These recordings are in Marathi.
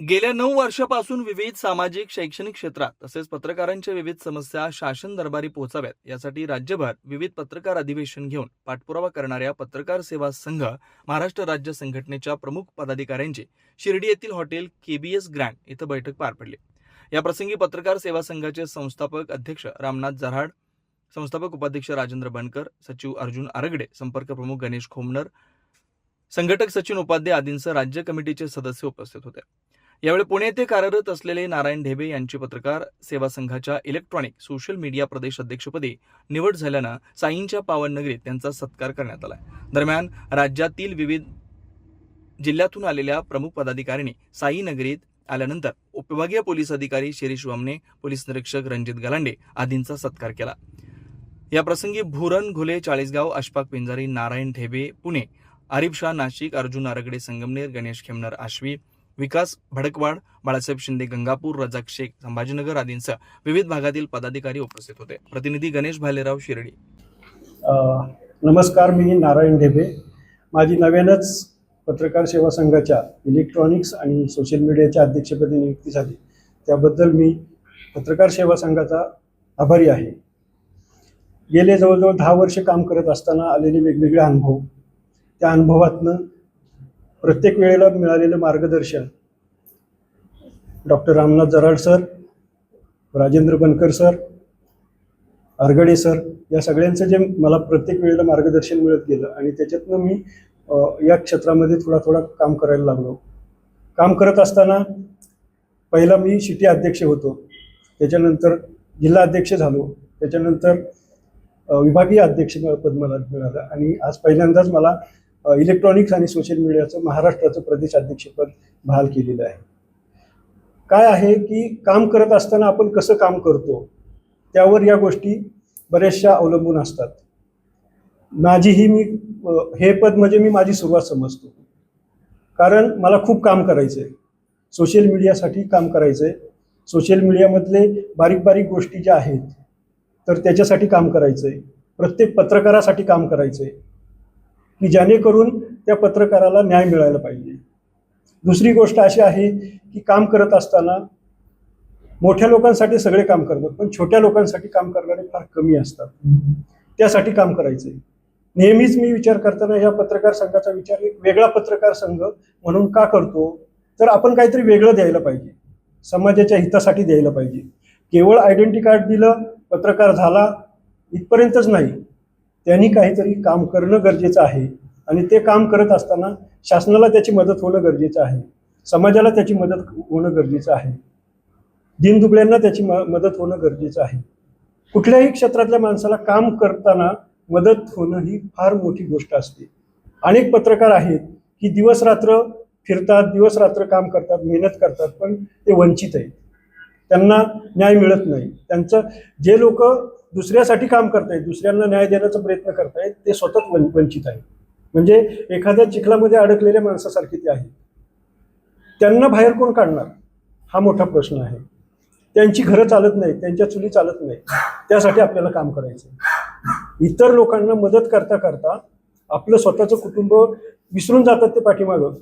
गेल्या नऊ वर्षापासून विविध सामाजिक शैक्षणिक क्षेत्रात तसेच पत्रकारांच्या विविध समस्या शासन दरबारी पोहोचाव्यात. यासाठी राज्यभर विविध पत्रकार अधिवेशन घेऊन पाठपुरावा करणाऱ्या पत्रकार सेवा संघ महाराष्ट्र राज्य संघटनेच्या प्रमुख पदाधिकाऱ्यांची शिर्डी येथील हॉटेल केबीएस ग्रँड इथं बैठक पार पडली. या प्रसंगी पत्रकार सेवा संघाचे संस्थापक अध्यक्ष रामनाथ जराड संस्थापक उपाध्यक्ष राजेंद्र बनकर सचिव अर्जुन आरगडे संपर्क प्रमुख गणेश खोमनर संघटक सचिन उपाध्याय आदींसह राज्य कमिटीचे सदस्य उपस्थित होते. यावेळी पुणे येथे कार्यरत असलेले नारायण ढेबे यांची पत्रकार सेवा संघाच्या इलेक्ट्रॉनिक सोशल मीडिया प्रदेश अध्यक्षपदी निवड झाल्यानं साईंच्या पावननगरीत त्यांचा सत्कार करण्यात आला. दरम्यान राज्यातील विविध जिल्ह्यातून आलेल्या प्रमुख पदाधिकाऱ्यांनी साई नगरीत आल्यानंतर उपविभागीय पोलीस अधिकारी शिरीष वामने पोलीस निरीक्षक रणजित गलांडे आदींचा सत्कार केला. या प्रसंगी भुरण घुले चाळीसगाव अशफाक पिंजारी नारायण ढेबे पुणे आरिफ शाह नाशिक अर्जुन आरगडे संगमनेर गणेश खेमनर आश्वी विकास भडकवाड बाळासाहेब शिंदे गंगापूर रजाक शेख संभाजीनगर आदींसह विविध भागातील पदाधिकारी उपस्थित होते. प्रतिनिधी गणेश भालेराव शिर्डी. नमस्कार मी नारायण ढेबे. माझी नव्यानंच पत्रकार सेवा संघाच्या इलेक्ट्रॉनिक्स आणि सोशल मीडियाच्या अध्यक्षपदी नियुक्ती झाली. त्याबद्दल मी पत्रकार सेवा संघाचा आभारी आहे. गेले जवळजवळ दहा वर्ष काम करत असताना आलेले वेगवेगळे अनुभव. त्या अनुभवातनं प्रत्येक वेळेला मिळालेलं मार्गदर्शन. Doctor Ramnath Jarad sir Rajendra Bankar sir Argade sir या सगळ्यांचं जे मला प्रत्येक वेळेला मार्गदर्शन मिळत गेलं आणि त्याच्यातनं मी या क्षेत्रामध्ये थोडा थोडा काम करायला लागलो. काम करत असताना पहिला मी सिटी अध्यक्ष होतो. त्याच्यानंतर जिल्हा अध्यक्ष झालो. त्याच्यानंतर विभागीय अध्यक्ष पद मला मिळालं आणि आज पहिल्यांदाच मला इलेक्ट्रॉनिक्स आणि सोशल मीडियाचं महाराष्ट्राचं प्रदेश अध्यक्षपद बहाल केलेलं आहे. काय आहे की काम करत असताना आपण कसं काम करतो त्यावर या गोष्टी बऱ्याचशा अवलंबून असतात. माझीही मी हे पद म्हणजे मी माझी सुरुवात समजतो. कारण मला खूप काम करायचं आहे सोशल मीडियासाठी काम करायचं आहे सोशल मीडियामधले बारीक बारीक गोष्टी ज्या आहेत तर त्याच्यासाठी काम करायचं आहे प्रत्येक पत्रकारासाठी काम करायचं आहे की जेणेकरून त्या पत्रकाराला न्याय मिळायला पाहिजे. दुसरी गोष्ट अशी आहे की काम करत असताना मोठ्या लोकांसाठी सगळे काम करतात पण छोट्या लोकांसाठी काम करणारे फार कमी असतात. त्यासाठी काम करायचे. नेहमीच मी विचार करताना या पत्रकार संघाचा विचार एक वेगळा पत्रकार संघ म्हणून का करतो? तर आपण काहीतरी वेगळं द्यायला पाहिजे. समाजाच्या हितासाठी द्यायला पाहिजे. केवळ आयडेंटी कार्ड दिलं पत्रकार झाला इथपर्यंतच नाही. त्यांनी काहीतरी काम करणं गरजेचं आहे. आणि ते काम करत असताना शासनाला त्याची मदत होणं गरजेचं आहे. समाजाला त्याची मदत होणं गरजेचं आहे. दिनदुबळ्यांना त्याची म मदत होणं गरजेचं आहे. कुठल्याही क्षेत्रातल्या माणसाला काम करताना मदत होणं ही फार मोठी गोष्ट असते. अनेक पत्रकार आहेत की दिवस रात्र फिरतात दिवस रात्र काम करतात मेहनत करतात पण ते वंचित आहेत. त्यांना न्याय मिळत नाही. त्यांचं जे लोक दुसऱ्यासाठी काम करतायत दुसऱ्यांना न्याय देण्याचा प्रयत्न करतायत ते स्वतःच वन वंचित आहेत. म्हणजे एखाद्या चिखलामध्ये अडकलेल्या माणसासारखे ते आहेत. त्यांना बाहेर कोण काढणार? हा मोठा प्रश्न आहे. त्यांची घरं चालत नाही त्यांच्या चुली चालत नाही त्यासाठी आपल्याला काम करायचं इतर लोकांना मदत करता करता आपलं स्वतःचं कुटुंब विसरून जातात ते पाठीमागं.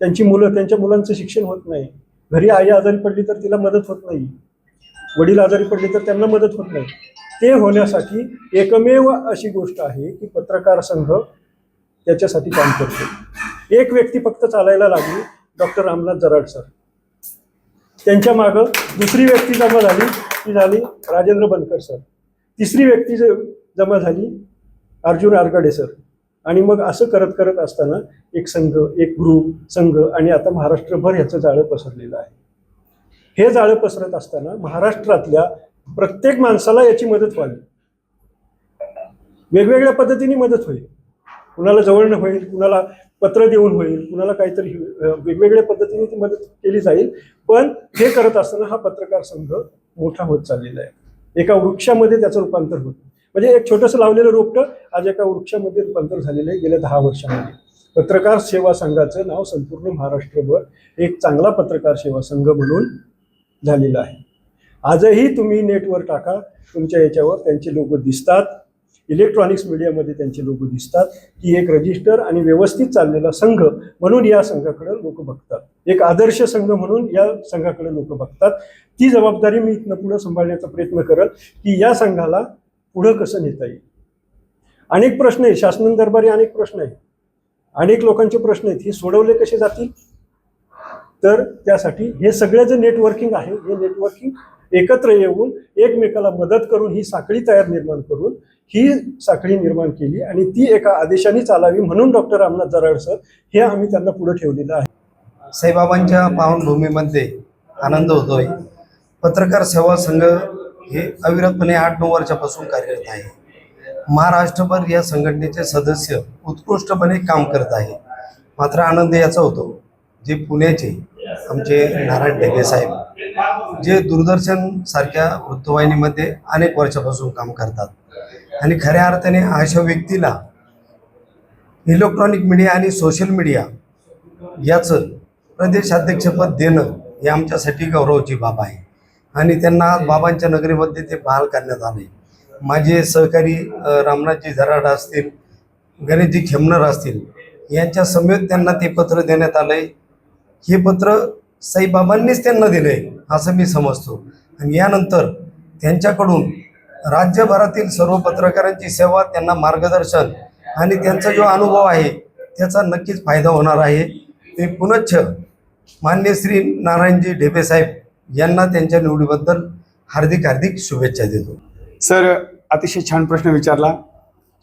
त्यांची मुलं त्यांच्या मुलांचं शिक्षण होत नाही. घरी आई आजारी पडली तर तिला मदत होत नाही. वडील आजारी पडले तर त्यांना मदत होत नाही. ते होण्यासाठी एकमेव अशी गोष्ट आहे की पत्रकार संघ त्याच्यासाठी काम करतो. एक व्यक्ती फक्त चालायला लागली डॉक्टर रामनाथ जराड सर. त्यांच्या मागं दुसरी व्यक्ती जमा झाली ती झाली राजेंद्र बनकर सर. तिसरी व्यक्ती ज- जमा झाली अर्जुन आरगडे सर. आणि मग असं करत करत असताना एक संघ एक ग्रुप संघ आणि आता महाराष्ट्रभर ह्याचं जाळं पसरलेलं आहे. हे जाळं पसरत असताना महाराष्ट्रातल्या प्रत्येक माणसाला याची मदत व्हावी. वेगवेगळ्या पद्धतीने मदत होईल. कुणाला जवळनं होईल कुणाला पत्र देऊन होईल कुणाला काहीतरी वेगवेगळ्या पद्धतीने ती मदत केली जाईल. पण हे करत असताना हा पत्रकार संघ मोठा होत चाललेला आहे. एका वृक्षामध्ये त्याचं रूपांतर होतं. म्हणजे एक छोटंसं लावलेलं रोपटं आज एका वृक्षामध्ये रूपांतर झालेलं आहे गेल्या दहा वर्षामध्ये. पत्रकार सेवा संघाचं नाव संपूर्ण महाराष्ट्रभर एक चांगला पत्रकार सेवा संघ म्हणून झालेला आहे. आजही तुम्ही नेटवर टाका तुमच्या याच्यावर त्यांचे लोक दिसतात. इलेक्ट्रॉनिक्स मीडियामध्ये त्यांचे लोक दिसतात. की एक रजिस्टर आणि व्यवस्थित चाललेला संघ म्हणून या संघाकडे लोक बघतात. एक आदर्श संघ म्हणून या संघाकडे लोक बघतात. ती जबाबदारी मी इथनं पुढं सांभाळण्याचा प्रयत्न करत की या संघाला पुढं कसं नेता येईल? अनेक प्रश्न आहेत. शासन दरबारी अनेक प्रश्न आहेत. अनेक लोकांचे प्रश्न आहेत. हे सोडवले कसे जातील? तर त्यासाठी हे सगळं जे नेटवर्किंग आहे हे नेटवर्किंग एकत्र येऊन एकमेकाला मदत करून ही साखळी तयार निर्माण करून ही साखळी निर्माण केली आणि ती एका आदेशाने चालावी म्हणून डॉक्टर रामनाथ जराड सर हे आम्ही त्यांना पुढे ठेवलेलं आहे. साईबाबांच्या पावनभूमीमध्ये आनंद होतोय. पत्रकार सेवा संघ हे अविरतपणे आठ नऊ वर्षापासून कार्यरत आहे. महाराष्ट्रभर या संघटनेचे सदस्य उत्कृष्टपणे काम करत आहे. मात्र आनंद याचा होतो जे पुण्याचे आमचे नारायण ढेगे साहेब जे दूरदर्शन सारख्या वृत्तवाहिनीमध्ये अनेक वर्षापासून काम करतात. आणि खऱ्या अर्थाने अशा व्यक्तीला इलेक्ट्रॉनिक मीडिया आणि सोशल मीडिया याचं प्रदेशाध्यक्षपद देणं हे आमच्यासाठी गौरवाची बाब आहे. आणि त्यांना आज बाबांच्या नगरीमध्ये ते बहाल करण्यात आले. माझे सहकारी रामनाथजी झराड असतील गणेशजी खेमनर असतील यांच्या समेत त्यांना ते पत्र देण्यात आलं. आहे हे पत्र साईबाबांनीच त्यांना दिलं आहे असं मी समजतो. आणि यानंतर त्यांच्याकडून राज्यभरातील सर्व पत्रकारांची सेवा त्यांना मार्गदर्शन आणि त्यांचा जो अनुभव आहे त्याचा नक्कीच फायदा होणार आहे. ते पुनच्छ मान्य श्री नारायणजी ढेबेसाहेब यांना त्यांच्या निवडीबद्दल हार्दिक हार्दिक शुभेच्छा देतो. सर अतिशय छान प्रश्न विचारला.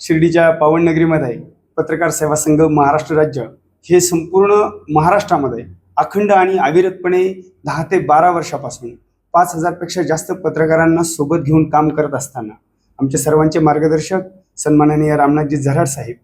शिर्डीच्या पावननगरीमध्ये पत्रकार सेवा संघ महाराष्ट्र राज्य हे संपूर्ण महाराष्ट्रामध्ये अखंड आणि अविरतपणे दहा ते बारा वर्षापासून पाच हजारपेक्षा जास्त पत्रकारांना सोबत घेऊन काम करत असताना आमचे सर्वांचे मार्गदर्शक सन्माननीय रामनाथजी झराड साहेब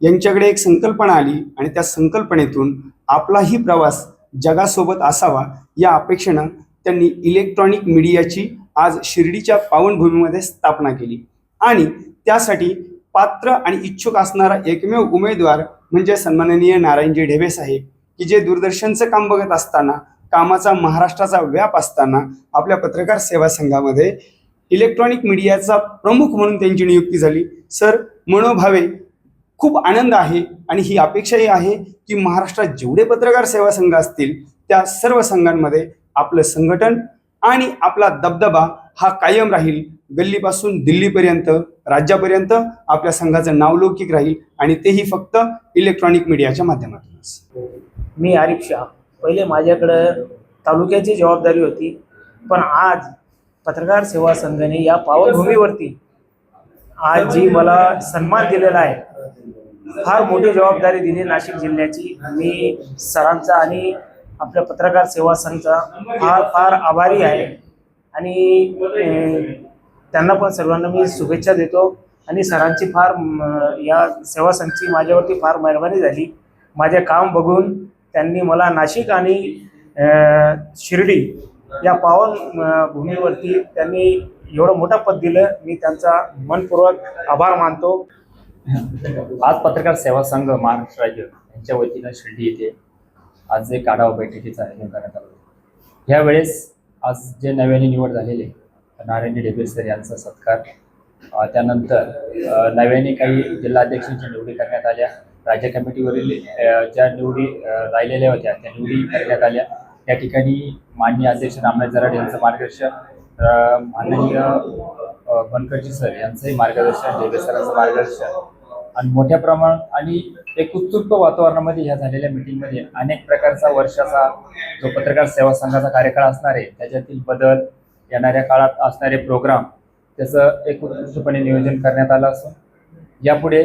यांच्याकडे एक संकल्पना आली आणि त्या संकल्पनेतून आपलाही प्रवास जगासोबत असावा या अपेक्षेनं त्यांनी इलेक्ट्रॉनिक मीडियाची आज शिर्डीच्या पावनभूमीमध्ये स्थापना केली. आणि त्यासाठी पात्र आणि इच्छुक असणारा एकमेव उमेदवार म्हणजे सन्माननीय नारायणजी ढेबे साहेब की जे दूरदर्शनचं काम बघत असताना कामाचा महाराष्ट्राचा व्याप असताना आपल्या पत्रकार सेवा संघामध्ये इलेक्ट्रॉनिक मीडियाचा प्रमुख म्हणून त्यांची नियुक्ती झाली. सर मनोभावे खूप आनंद आहे आणि ही अपेक्षाही आहे की महाराष्ट्रात जेवढे पत्रकार सेवा संघ असतील त्या सर्व संघांमध्ये आपलं संघटन आणि आपला दबदबा हा कायम राहील. गल्लीपासून दिल्लीपर्यंत राज्यापर्यंत आपल्या संघाचं नावलौकिक राहील आणि तेही फक्त इलेक्ट्रॉनिक मीडियाच्या माध्यमातूनच. मी आरिफ शाह. पहिले माझ्याकडं तालुक्याची जबाबदारी होती पण आज पत्रकार सेवा संघाने या पावनभूमीवरती आज जी मला सन्मान दिलेला आहे फार मोठी जबाबदारी दिली नाशिक जिल्ह्याची. मी सरांचा आणि आपल्या पत्रकार सेवा संघचा फार फार आभारी आहे. आणि त्यांना पण सर्वांना मी शुभेच्छा देतो. आणि सरांची फार या सेवा संघची माझ्यावरती फार मेहरबानी झाली. माझे काम बघून त्यांनी मला नाशिक आणि शिर्डी या पावन भूमीवरती त्यांनी एवढं मोठं पद दिलं. मी त्यांचा मनपूर्वक आभार मानतो. आज पत्रकार सेवा संघ महाराष्ट्र राज्य यांच्या वतीनं शिर्डी येथे आज एक काढावा बैठकीचं आयोजन करण्यात आलं यावेळेस आज जे नव्याने निवड झालेले नारायणजी ढेबे सर यांचा सत्कार त्यानंतर नव्याने काही जिल्हाध्यक्षांच्या निवडी करण्यात आल्या राज्य कमिटीवरील ज्या निवडी राहिलेल्या होत्या त्या निवडी करण्यात आल्या. त्या ठिकाणी माननीय अध्यक्ष रामनाथ जराड यांचं मार्गदर्शन माननीय बनकरजी सर यांचंही मार्गदर्शन ढेबे सरांचं मार्गदर्शन आणि मोठ्या प्रमाणात आणि एक उत्सुक वातावरणामध्ये ह्या झालेल्या मीटिंगमध्ये अनेक प्रकारचा वर्षाचा जो पत्रकार सेवा संघाचा कार्यकाळ असणार आहे त्याच्यातील बदल येणाऱ्या काळात असणारे प्रोग्राम त्याचं एक उत्कृष्टपणे नियोजन करण्यात आलं असून यापुढे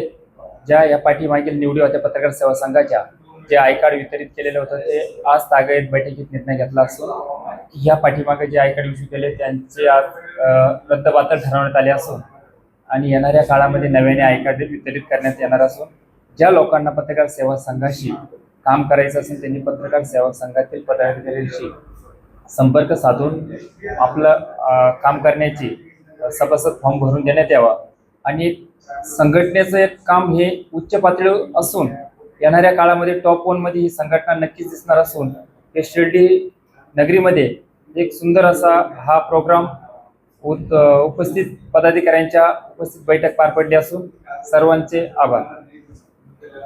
ज्या या पाठीमागील निवडी होत्या पत्रकार सेवा संघाच्या जे आय कार्ड वितरित केलेलं होतं ते आज तागेत बैठकीत निर्णय घेतला असून ह्या पाठीमागे जे आय कार्ड इश्यू केले त्यांचे आज रद्दबातल ठरवण्यात आले असून आणि येणाऱ्या काळामध्ये नव्याने आय कार्ड वितरित करण्यात येणार असून ज्या लोकांना पत्रकार सेवा संघाशी काम करायचं असेल त्यांनी पत्रकार सेवा संघातील पदाधिकाऱ्यांशी संपर्क साधून आपलं काम करण्याची सभासद फॉर्म भरून देण्यात यावा. आणि संघटनेचं एक काम हे उच्च पातळीवर असून येणाऱ्या काळामध्ये टॉप वनमध्ये ही संघटना नक्कीच दिसणार असून हे शिर्डी नगरीमध्ये एक सुंदर असा हा प्रोग्राम उत- उपस्थित पदाधिकाऱ्यांच्या उपस्थित बैठक पार पडली असून सर्वांचे आभार.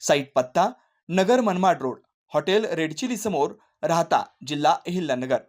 साईट पत्ता Nagar Manmad road hotel red chilli समोर राहता जिल्हा अहिल्यानगर.